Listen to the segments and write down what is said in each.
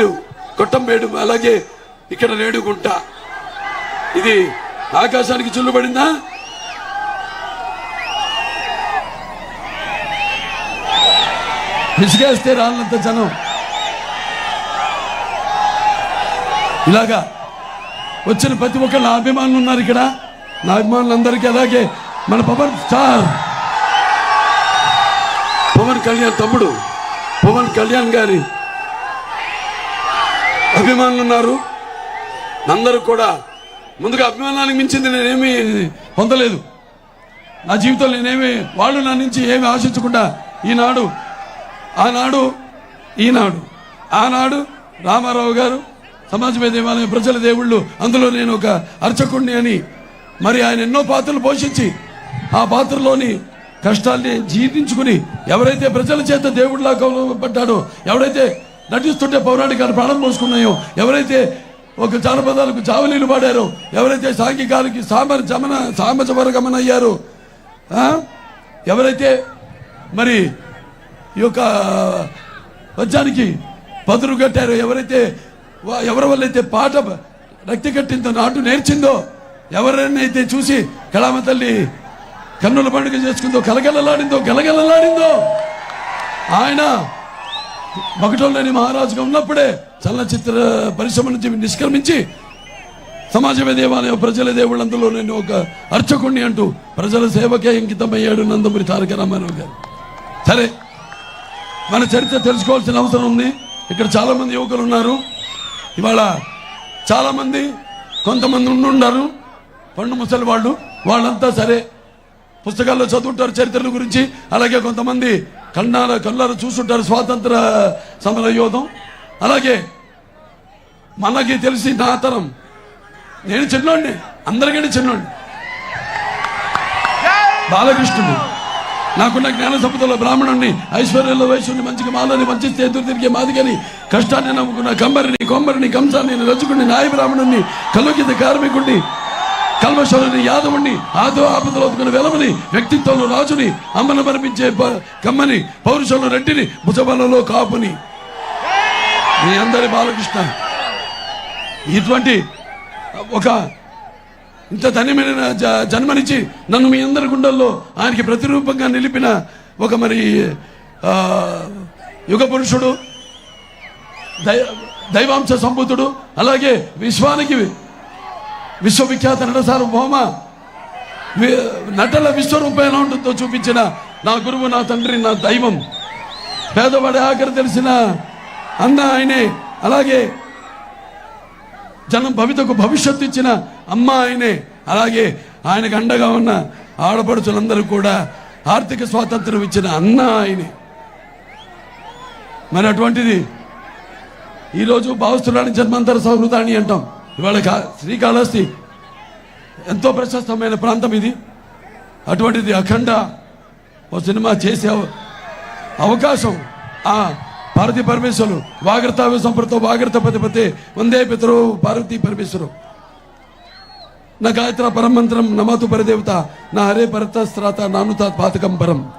రేడు కొట్టంబేడు అలాగే ఇక్కడ రేడుగుంట ఇది ఆకాశానికి చుల్లుబడిందా? విసిగేస్తే రాళ్ళంత జనం. ఇలాగా వచ్చిన ప్రతి ఒక్కరు నా అభిమానులు ఉన్నారు ఇక్కడ. నా అభిమానులందరికీ అలాగే మన పవన్ స్టార్. పవన్ కళ్యాణ్ తమ్ముడు పవన్ కళ్యాణ్ గారి అభిమానులు ఉన్నారు అందరూ కూడా ముందుగా అభిమానానికి మించింది నేనేమి పొందలేదు. నా జీవితంలో నేనేమి వాళ్ళు నా నుంచి ఏమి ఆశించకుండా ఈనాడు ఆనాడు ఈనాడు ఆనాడు రామారావు గారు సమాజమే దేవాలయం ప్రజల దేవుళ్ళు అందులో నేను ఒక అర్చకుణ్ణి అని మరి ఆయన ఎన్నో పాత్రలు పోషించి ఆ పాత్రలోని కష్టాల్ని జీర్ణించుకుని ఎవరైతే ప్రజల చేత దేవుడిలా గౌరవపడ్డాడో ఎవరైతే నటిస్తుంటే పౌరాణికాలు ప్రాణం పోసుకున్నాయో? ఎవరైతే ఒక జానపదాలకు జావలీలు పాడారో? ఎవరైతే సాంఘికాలకి సామర జమన సామజవర గమన అయ్యారో ఎవరైతే మరి ఈ యొక్క పద్యానికి పదురు కట్టారో? ఎవరైతే వా- ఎవరి వల్లైతే పాట రక్తి కట్టిందో నాటు నేర్చిందో? ఎవరైతే చూసి కళామ తల్లి కన్నుల పండుగ చేసుకుందో కలగలలాడిందో గలగలలాడిందో? ఆయన మగటోళ్ళని మహారాజుగా ఉన్నప్పుడే చలనచిత్ర పరిశ్రమ నుంచి నిష్క్రమించి సమాజమే దేవాలయం ప్రజల దేవుళ్ళందులో నేను ఒక అర్చకుణ్ణి అంటూ ప్రజల సేవకే అంకితమయ్యాడు నందమూరి తారక రామారావు గారు. సరే మన చరిత్ర తెలుసుకోవాల్సిన అవసరం ఉంది. ఇక్కడ చాలామంది యువకులు ఉన్నారు. ఇవాళ చాలామంది కొంతమంది ఉండుండారు. పండు ముసలి వాళ్ళు వాళ్ళంతా సరే. పుస్తకాల్లో చదువుంటారు చరిత్రల గురించి. అలాగే కొంతమంది కన్నార కళ్ళార చూస్తుంటారు స్వాతంత్ర సమర యోధం. అలాగే మనకి తెలిసి నా తరం. నేను చిన్నోడిని అందరికంటే చిన్నోడిని. బాలకృష్ణుడు. నాకున్న జ్ఞాన సంపదలో బ్రాహ్మణుణ్ణి ఐశ్వర్యంలో వయసుని మంచిగా మాలని మంచి ఎదురు తిరిగే మాదిగని కష్టాన్ని నమ్ముకున్న కంబరిని కొమ్మరిని కంసాన్ని రజకుడిని నాయ బ్రాహ్మణుణ్ణి కలుగిత కార్మికుడిని కల్మశోని యాదవుణ్ణి ఆదో ఆపదలో ఒత్తుకున్న వెలమని వ్యక్తిత్వంలో రాజుని అమ్మను మరిపించే ప- కమ్మని పౌరుషంలో రెడ్డిని భుజబలలో కాపుని. మీ అందరి బాలకృష్ణ ఇటువంటి ఒక ఇంత ధన్యమైన జ- జన్మనిచ్చి నన్ను మీ అందరి గుండెల్లో ఆయనకి ప్రతిరూపంగా నిలిపిన ఒక మరి యుగ పురుషుడు దై దైవాంశ సంబుతుడు అలాగే విశ్వానికి విశ్వవిఖ్యాత నట సార్వభౌమ వి- నటల విశ్వరూపం ఎలా ఉంటుందో చూపించిన నా గురువు నా తండ్రి నా దైవం. పేదవాడి ఆఖరి తెలిసిన అన్న ఆయనే. అలాగే జనం భవితకు భవిష్యత్తు ఇచ్చిన అమ్మ ఆయనే. అలాగే ఆయనకు అండగా ఉన్న ఆడపడుచులందరూ కూడా ఆర్థిక స్వాతంత్రం ఇచ్చిన అన్న ఆయనే. మరి అటువంటిది ఈరోజు భావస్తురాని జన్మాంతర సౌహృదాన్ని అంటాం. ఇవాళ కా- శ్రీకాళహస్తి ఎంతో ప్రశస్తమైన ప్రాంతం ఇది. అటువంటిది అఖండ ఓ సినిమా చేసే అవకాశం ఆ భారతీ పరమేశ్వరు వాగ్రత సంప్రతో వాగ్రత పతిపతే వందే పితరు పార్వతీ పరమేశ్వరు. నా గాయత్ర పరమంత్రం నమాతు పరదేవత నా హరే పరతస్త్రాత నానుత పాతకం పరం.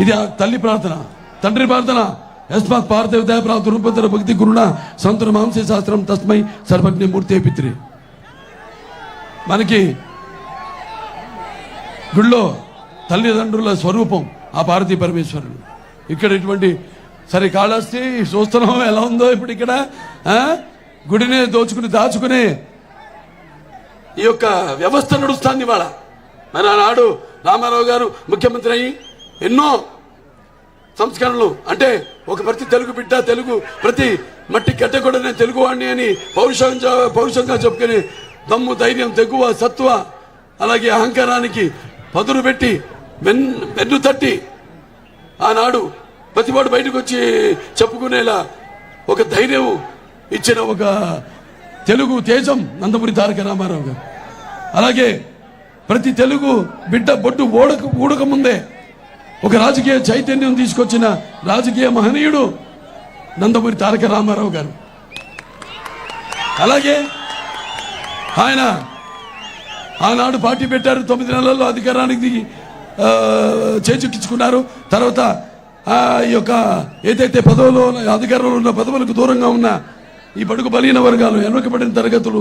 ఇది ఆ తల్లి ప్రార్థన తండ్రి ప్రార్థన యస్మాత్ పార్థదేవత ప్రాతురుపద్ర భక్తి గురుణ సంతున మాంసీ శాస్త్రం తస్మై సర్వజ్ఞ మూర్తి పిత్రి. మనకి గుళ్ళో తల్లిదండ్రుల స్వరూపం ఆ పార్వతీ పరమేశ్వరుడు. ఇక్కడ ఇటువంటి సరే కాళహస్తి చూస్తున్నాం ఎలా ఉందో ఇప్పుడు ఇక్కడ? గుడినే దోచుకుని దాచుకునే ఈ యొక్క వ్యవస్థ నడుస్తుంది ఇవాళ. మరి ఆనాడు రామారావు గారు ముఖ్యమంత్రి అయ్యి ఎన్నో సంస్కరణలు అంటే ఒక ప్రతి తెలుగు బిడ్డ తెలుగు ప్రతి మట్టి గడ్డ కూడా నేను తెలుగువాడిని అని పౌరుషం పౌరుషంగా చెప్పుకుని దమ్ము ధైర్యం తెగువ సత్వ అలాగే అహంకారానికి పదును పెట్టి మెన్ మెన్ను తట్టి ఆనాడు ప్రతివాడు బయటకు వచ్చి చెప్పుకునేలా ఒక ధైర్యం ఇచ్చిన ఒక తెలుగు తేజం నందమూరి తారక రామారావు గారు. అలాగే ప్రతి తెలుగు బిడ్డ బొట్టు ఓడక ఊడక ముందే ఒక రాజకీయ చైతన్యం తీసుకొచ్చిన రాజకీయ మహనీయుడు నందమూరి తారక రామారావు గారు. అలాగే ఆయన ఆనాడు పార్టీ పెట్టారు తొమ్మిది నెలల్లో అధికారానికి దిగి, చేజుక్కించుకున్నారు. తర్వాత ఆ యొక్క ఏదైతే పదవులో అధికారంలో ఉన్న పదవులకు దూరంగా ఉన్న ఈ బడుగు బలిగిన వర్గాలు వెనుకబడిన తరగతులు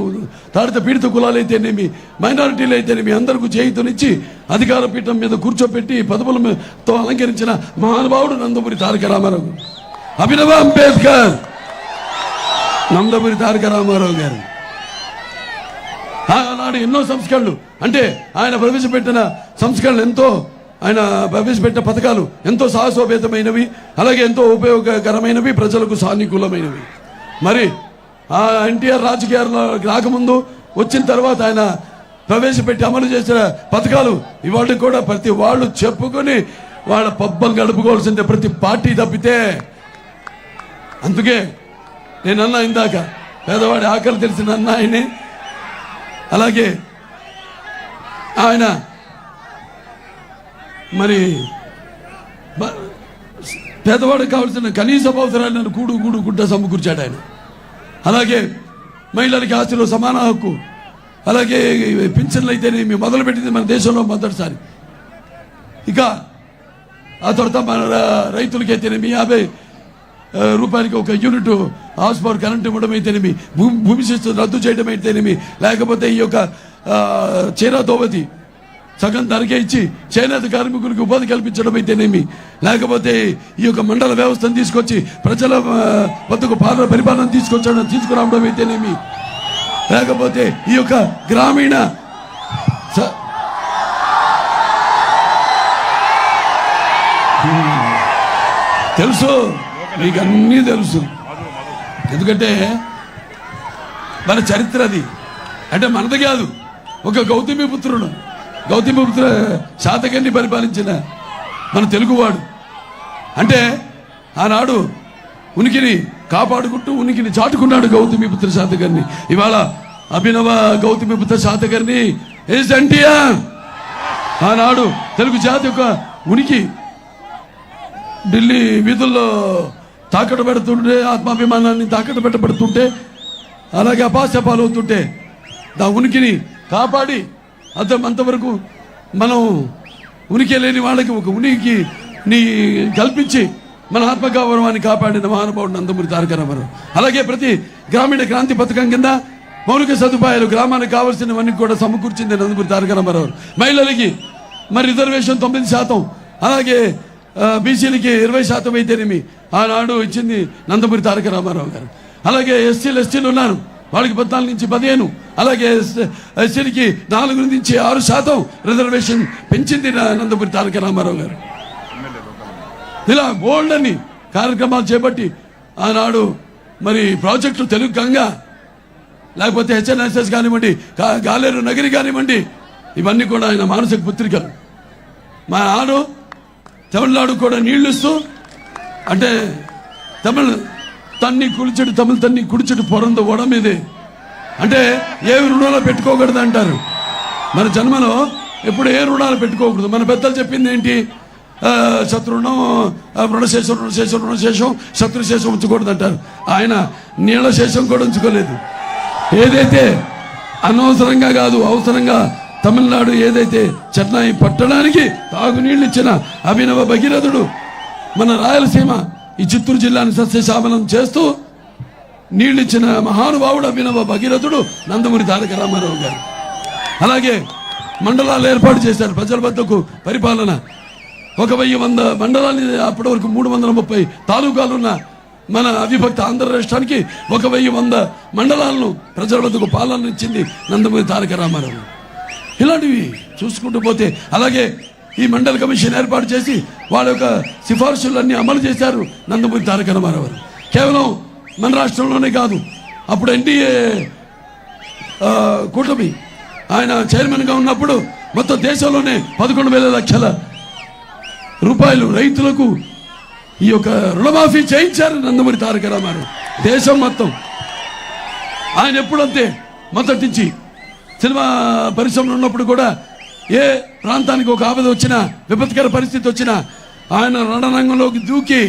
తాడిత పీడిత కులాలు అయితేనేమి మైనారిటీలు అయితేనేమి అందరికీ చేయితనిచ్చి అధికార పీఠం మీద కూర్చోపెట్టి పదవులతో అలంకరించిన మహానుభావుడు నందమూరి తారక రామారావు అభినవ అంబేద్కర్! నందమూరి తారక రామారావు గారు. ఆనాడు ఎన్నో సంస్కరణలు అంటే ఆయన ప్రవేశపెట్టిన సంస్కరణలు ఎంతో ఆయన ప్రవేశపెట్టిన పథకాలు ఎంతో సాహసోపేతమైనవి అలాగే ఎంతో ఉపయోగకరమైనవి ప్రజలకు సానుకూలమైనవి. మరి ఆ ఎన్టీఆర్ రాజకీయాల్లో రాకముందు వచ్చిన తర్వాత ఆయన ప్రవేశపెట్టి అమలు చేసిన పథకాలు ఇవాళ కూడా ప్రతి వాళ్ళు చెప్పుకొని వాళ్ళ పబ్బం గడుపుకోవాల్సిందే ప్రతి పార్టీ తప్పితే. అందుకే నేను అన్నా ఇందాక పేదవాడి ఆకలి తెలిసిన అన్న ఆయనే అలాగే ఆయన మరి పేదవాడికి కావాల్సిన కనీస అవసరాలను కూడు కూడు గుడ్డ సమకూర్చాడు ఆయన. అలాగే మహిళలకి ఆస్తిలో సమాన హక్కు అలాగే పింఛన్లు అయితేనేమి మొదలుపెట్టింది మన దేశంలో మొదటిసారి. ఇక ఆ తర్వాత మన రైతులకి అయితేనేమి యాభై రూపాయలకి ఒక యూనిట్ హౌస్ పవర్ కరెంట్ ఇవ్వడం అయితేనేమి భూమి భూమి శిస్తు రద్దు చేయడం అయితేనేమి లేకపోతే ఈ యొక్క ఆ, చీరా దోవతి సగం ధరకే ఇచ్చి చేనేత కార్మికులకు ఉపాధి కల్పించడం అయితేనేమి? లేకపోతే ఈ యొక్క మండల వ్యవస్థను తీసుకొచ్చి ప్రజల వద్దకు పాలన పరిపాలన తీసుకొచ్చడం తీసుకురావడం అయితేనేమి? లేకపోతే ఈ యొక్క గ్రామీణ స- తెలుసు. మీకు అన్నీ తెలుసు. ఎందుకంటే మన చరిత్ర అది. అంటే మనది కాదు. ఒక గౌతమి పుత్రుడు. గౌతమి పుత్ర శాతకర్ణి పరిపాలించిన మన తెలుగువాడు. అంటే ఆనాడు ఉనికిని కాపాడుకుంటూ ఉనికిని చాటుకున్నాడు గౌతమి పుత్ర శాతకర్ణి. ఇవాళ అభినవ గౌతమి పుత్ర శాతకర్ణి ఏజ్ ఎన్టీఆర్ ఆనాడు తెలుగు జాతి యొక్క ఉనికి ఢిల్లీ వీధుల్లో తాకట్టు పెడుతుంటే ఆత్మాభిమానాన్ని తాకట్టు పెట్టబడుతుంటే అలాగే అపాశపాలు అవుతుంటే దా ఉనికిని కాపాడి అంత అంతవరకు మనం ఉనికి లేని వాళ్ళకి ఒక ఉనికి నీ కల్పించి మన ఆత్మగౌరవాన్ని కాపాడిన మహానుభావుడు నందమూరి తారక రామారావు. అలాగే ప్రతి గ్రామీణ క్రాంతి పథకం కింద మౌలిక సదుపాయాలు గ్రామానికి కావాల్సినవన్నీ కూడా సమకూర్చింది నందమూరి తారక రామారావు. మహిళలకి మరి రిజర్వేషన్ తొమ్మిది శాతం అలాగే బీసీలకి ఇరవై శాతం అయితేనేమి? ఆనాడు ఇచ్చింది నందమూరి తారక రామారావు గారు. అలాగే ఎస్సీలు ఎస్టీలు ఉన్నారు. వాళ్ళకి పద్నాలుగు నుంచి పదిహేను. అలాగే ఎస్సీలకి నాలుగు నుంచి ఆరు శాతం రిజర్వేషన్ పెంచింది నా- తారక రామారావు గారు. ఇలా బోల్డ్ అని కార్యక్రమాలు చేపట్టి ఆనాడు మరి ప్రాజెక్టు తెలుగు గంగా లేకపోతే హెచ్ఎన్ఎస్ఎస్ కానివ్వండి గాలేరు నగరి కానివ్వండి ఇవన్నీ కూడా ఆయన మానసిక పుత్రికలు. మా ఆడు తమిళనాడు కూడా నీళ్ళు ఇస్తూ అంటే తమిళ తన్ని కుడిచెడు తమిళ తన్ని కుడిచెడు పొరంద ఇది అంటే ఏ రుణాలు పెట్టుకోకూడదు అంటారు. మన జన్మలో ఎప్పుడు ఏ రుణాలు పెట్టుకోకూడదు. మన పెద్దలు చెప్పింది ఏంటి? శత్రుణం రుణశేషం రుణశేషం రుణశేషం శత్రుశేషం ఉంచకూడదు అంటారు. ఆయన నీళ్ళ శేషం కూడా ఉంచుకోలేదు. ఏదైతే అనవసరంగా కాదు అవసరంగా తమిళనాడు ఏదైతే చెన్నై పట్టడానికి తాగునీళ్ళు ఇచ్చిన అభినవ భగీరథుడు మన రాయలసీమ ఈ చిత్తూరు జిల్లాను సస్యశామనం చేస్తూ నీళ్ళిచ్చిన మహానుభావుడు అభినవ భగీరథుడు నందమూరి తారక రామారావు గారు. అలాగే మండలాలు ఏర్పాటు చేశారు ప్రజల వద్దకు పరిపాలన. ఒక వెయ్యి వంద మండలాన్ని అప్పటి వరకు మూడు వందల ముప్పై తాలూకాలున్న మన అవిభక్త ఆంధ్ర రాష్ట్రానికి ఒక వెయ్యి వంద మండలాలను ప్రజల వద్దకు పాలన ఇచ్చింది నందమూరి తారక రామారావు. ఇలాంటివి చూసుకుంటూ పోతే అలాగే ఈ మండల కమిషన్ ఏర్పాటు చేసి వాళ్ళ యొక్క సిఫార్సులన్నీ అమలు చేశారు నందమూరి తారక రామారావు కేవలం మన రాష్ట్రంలోనే కాదు అప్పుడు ఎన్డీఏ కూటమి ఆయన చైర్మన్గా ఉన్నప్పుడు మొత్తం దేశంలోనే పదకొండు వేల లక్షల రూపాయలు రైతులకు ఈ యొక్క రుణమాఫీ చేయించారు నందమూరి తారక రామారావు. దేశం మొత్తం. ఆయన ఎప్పుడంతే మొదటి నుంచి సినిమా పరిశ్రమలో ఉన్నప్పుడు కూడా ఏ ప్రాంతానికి ఒక ఆపద వచ్చినా విపత్కర పరిస్థితి వచ్చినా ఆయన రణరంగంలోకి దూకి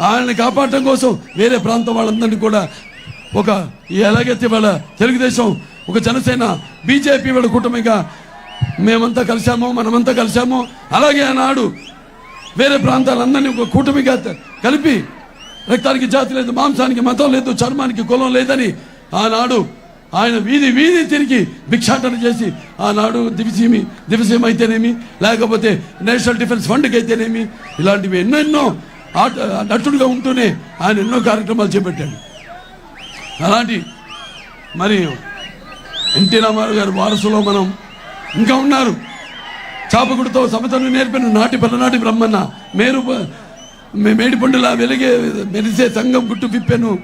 ఆయన్ని కాపాడటం కోసం వేరే ప్రాంతం వాళ్ళందరినీ కూడా ఒక ఎలాగైతే వాళ్ళ తెలుగుదేశం ఒక జనసేన బీజేపీ వాళ్ళ కూటమిగా మేమంతా కలిసాము మనమంతా కలిసాము అలాగే ఆనాడు వేరే ప్రాంతాలందరినీ ఒక కూటమిగా కలిపి రక్తానికి జాతి లేదు మాంసానికి మతం లేదు చర్మానికి కులం లేదని ఆనాడు ఆయన వీధి వీధి తిరిగి భిక్షాటన చేసి ఆనాడు దివిసీమి దివిసీమ అయితేనేమి లేకపోతే నేషనల్ డిఫెన్స్ ఫండ్కి అయితేనేమి ఇలాంటివి ఎన్నో ఎన్నో ఆట నటుడుగా ఉంటూనే ఆయన ఎన్నో కార్యక్రమాలు చేపట్టాడు. అలాంటి మరి ఎన్టీ రామారావు గారి వారసులో మనం ఇంకా ఉన్నారు. చాపకుడితో సమతను నేర్పిన నాటి పలనాటి బ్రహ్మన్న మేరు మేడిపండులా మే- వెలిగే మెరిసే సంఘం గుట్టు విప్పెను